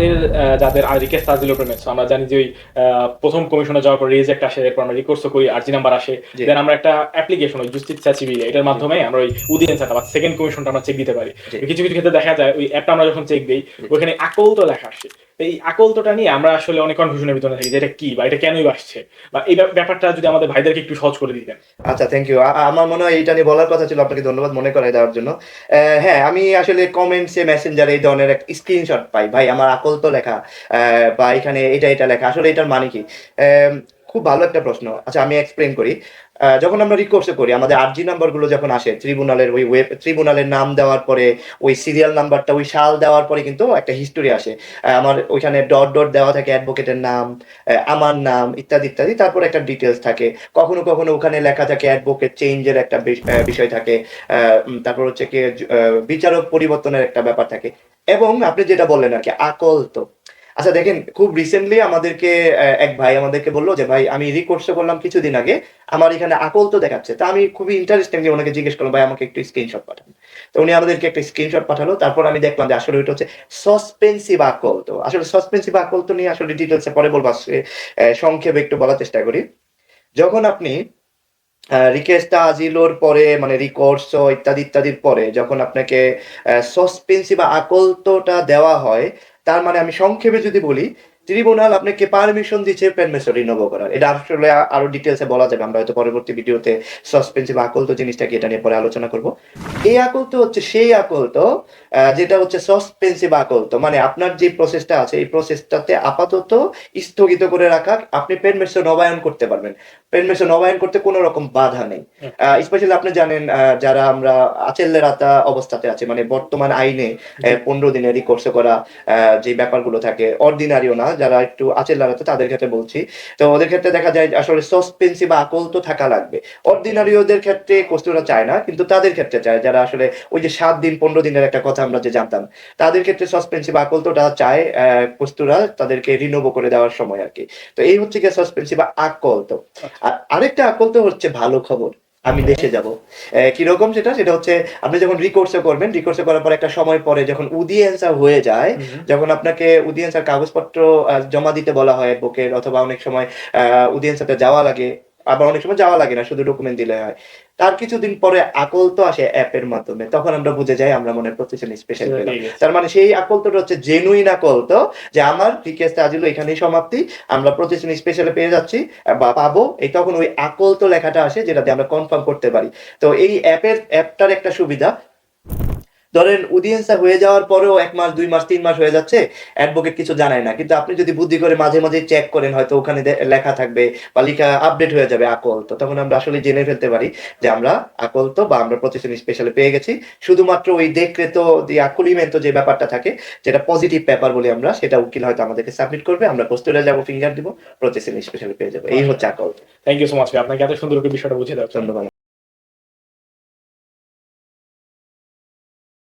আমাদের যাদের রিকেস্ট তাজিল প্রেমেন্টস আমরা জানি যে ওই প্রথম কমিশনে যাওয়ার পর রিজেক্ট আসে এরপর আমরা রিকোর্স করি আর্জি নাম্বার আসে। দেন আমরা একটা অ্যাপ্লিকেশন ওই জুস্টিসা সিভিলে এটার মাধ্যমে আমরা ওই উদিয়েন্সাটা বা সেকেন্ড কমিশনটা আমরা চেক দিতে পারি। কিছু কিছু ক্ষেত্রে দেখা যায় ওই অ্যাপটা আমরা যখন চেক দিই ওখানে আকল তো লেখা আসে। এই আকলতোটা নিয়ে আমরা আসলে অনেক কনফিউশনের ভিতরে থাকি যে এটা কি বা এটা কেনই আসছে? বা এই ব্যাপারটা যদি আমাদের ভাইদেরকে একটু সহজ করে দিতেন। আচ্ছা থ্যাংক ইউ আমার মনে হয় এইটা নিয়ে বলার কথা ছিল, আপনাকে ধন্যবাদ মনে করাই দেওয়ার জন্য। হ্যাঁ আমি আসলে কমেন্টসে মেসেঞ্জারে এই ধরনের এক স্ক্রিনশট পাই। ভাই, আমার আকল তো লেখা বা এখানে এটা এটা লেখা। আসলে এটার মানে কি? খুব ভালো একটা প্রশ্ন। আচ্ছা আমি এক্সপ্লেন করি। যখন আমরা রিকোর্সে করি, আমাদের আরজি নাম্বারগুলো যখন আসে ট্রিব্যুনালের ওই ওয়েব ট্রিব্যুনালের নাম দেওয়ার পরে, ওই সিরিয়াল নাম্বারটা, ওই সাল দেওয়ার পরে কিন্তু একটা হিস্টোরি আসে। আমার ওইখানে ডট ডট দেওয়া থাকে অ্যাডভোকেটের নাম আমার নাম, ইত্যাদি ইত্যাদি, তারপর একটা ডিটেলস থাকে। কখনো কখনো ওখানে লেখা থাকে অ্যাডভোকেট চেঞ্জের একটা বিষয় থাকে। তারপর হচ্ছে কি বিচারক পরিবর্তনের একটা ব্যাপার থাকে। এবং আপনি যেটা বললেন আর কি, আকল তো। আচ্ছা দেখেন, খুব রিসেন্টলি আমাদেরকে এক ভাই আমাদেরকে বলল যে, ভাই, আমি রিকোর্সে করলাম কিছুদিন আগে, আমার এখানে আকল তো দেখাচ্ছে। তা আমি খুবই ইন্টারেস্টিংলি ওনাকে জিজ্ঞেস করলাম, ভাই, আমাকে একটু স্ক্রিনশট পাঠান। তো উনি আমাদেরকে একটা স্ক্রিনশট পাঠালো, তারপর আমি দেখলাম যে আসলে ওইটা হচ্ছে সসপেন্সিভ আকল তো। আসলে সসপেন্সিভ আকল তো নিয়ে আসলে ডিটেলসে পরে বলব সংক্ষেপে একটু বলার চেষ্টা করি। যখন আপনি রিকোয়েস্টটা আজিলোর পরে মানে রিকোর্স ইত্যাদি, ইত্যাদির পরে যখন আপনাকে সসপেন্সি বা আকল্পটা দেওয়া হয় তার মানে আমি সংক্ষেপে যদি বলি ট্রিব্যুনাল আপনাকে পারমিশন দিচ্ছে পেনমেসর রিনোভো করার। এটা আসলে আরও ডিটেলসে বলা যাবে আমরা হয়তো পরবর্তী ভিডিওতে সসপেন্সি বা আকল্প জিনিসটা কি এটা নিয়ে পরে আলোচনা করব। এই আকল্প হচ্ছে সেই আকল্প আহ, যেটা হচ্ছে সসপেন্সিভ আকল্প মানে আপনার যে প্রসেসটা আছে এই প্রসেসটাতে আপাতত স্থগিত করে রাখা আপনি পেনমেসর নবায়ন করতে পারবেন। পেনমেসর নবায়ন করতে কোনো রকম বাধা নেই। স্পেশালি আপনি জানেন আহ, যারা আমরা আচেল্যের আতা অবস্থাতে আছে মানে বর্তমান আইনে পনেরো দিনে রিকোর্স করা যে ব্যাপারগুলো থাকে অর্ডিনারিও না যারা একটু আচেল্যার আতা তাদের ক্ষেত্রে বলছি। তো ওদের ক্ষেত্রে দেখা যায় আসলে সসপেন্সি বা আকল তো থাকা লাগবে। অর্ডিনারিওদের ক্ষেত্রে কস্তুরা চায় না কিন্তু তাদের ক্ষেত্রে চায়। যারা আসলে ওই যে সাত দিন পনেরো দিনের একটা কথা আমরা যে জানতাম তাদের ক্ষেত্রে সসপেন্সি বা আকল তোটা চায় আহ, কস্তুরা তাদেরকে রিনোভো করে দেওয়ার সময় আর কি। তো এই হচ্ছে গিয়ে সসপেন্সি বা আকল তো। আর আরেকটা আকল তো হচ্ছে ভালো খবর। আমি দেশে যাব। কীরকম সেটা? সেটা হচ্ছে আপনি যখন রিকোর্সে করবেন রিকোর্সে করার পর একটা সময় পরে যখন উদিয়েন্সার হয়ে যায় যখন আপনাকে উদিয়েন্সার কাগজপত্র জমা দিতে বলা হয় বুকের অথবা অনেক সময় উদিয়েন্সাতে যাওয়া লাগে আবার অনেক সময় যাওয়া লাগে না শুধু ডকুমেন্ট দিলে হয়। তার কিছুদিন পরে আকল তো আসে অ্যাপের মাধ্যমে তখন আমরা বুঝে যাই আমরা মনে প্রতিষ্ঠান স্পেশাল পেলাম তার মানে সেই আকলতটা হচ্ছে জেনুইন আকল তো যে আমার রিকোয়েস্ট আজিল এখানেই সমাপ্তি আমরা প্রতিষ্ঠান স্পেশালে পেয়ে যাচ্ছি বা পাবো এই তখন ওই আকল তো লেখাটা আসে যেটা দিয়ে আমরা কনফার্ম করতে পারি। তো এই অ্যাপের অ্যাপটার একটা সুবিধা ধরেন উদিয়েন্সা হয়ে যাওয়ার পরেও এক মাস দুই মাস তিন মাস হয়ে যাচ্ছে অ্যাডভোকেট কিছু জানায় না। কিন্তু আপনি যদি বুদ্ধি করে মাঝে মাঝে চেক করেন হয়তো ওখানে লেখা থাকবে বা লেখা আপডেট হয়ে যাবে আকল। তো তখন আমরা আসলে জেনে ফেলতে পারি যে আমরা আকল তো বা আমরা প্রতিষ্ঠান স্পেশালে পেয়ে গেছি। শুধুমাত্র ওই দেখরেত দি আকুলিমেন্ট যে ব্যাপারটা থাকে যেটা পজিটিভ পেপার বলি আমরা সেটা উকিল হয়তো আমাদেরকে সাবমিট করবে। আমরা কস্তুরে যাব ফিঙ্গার দিব প্রতিষ্ঠান স্পেশালে পেয়ে যাব। এই হচ্ছে আকল। থ্যাংক ইউ সো মাচ আপনাকে এত সুন্দর করে বিষয়টা বুঝে জন্য। ধন্যবাদ।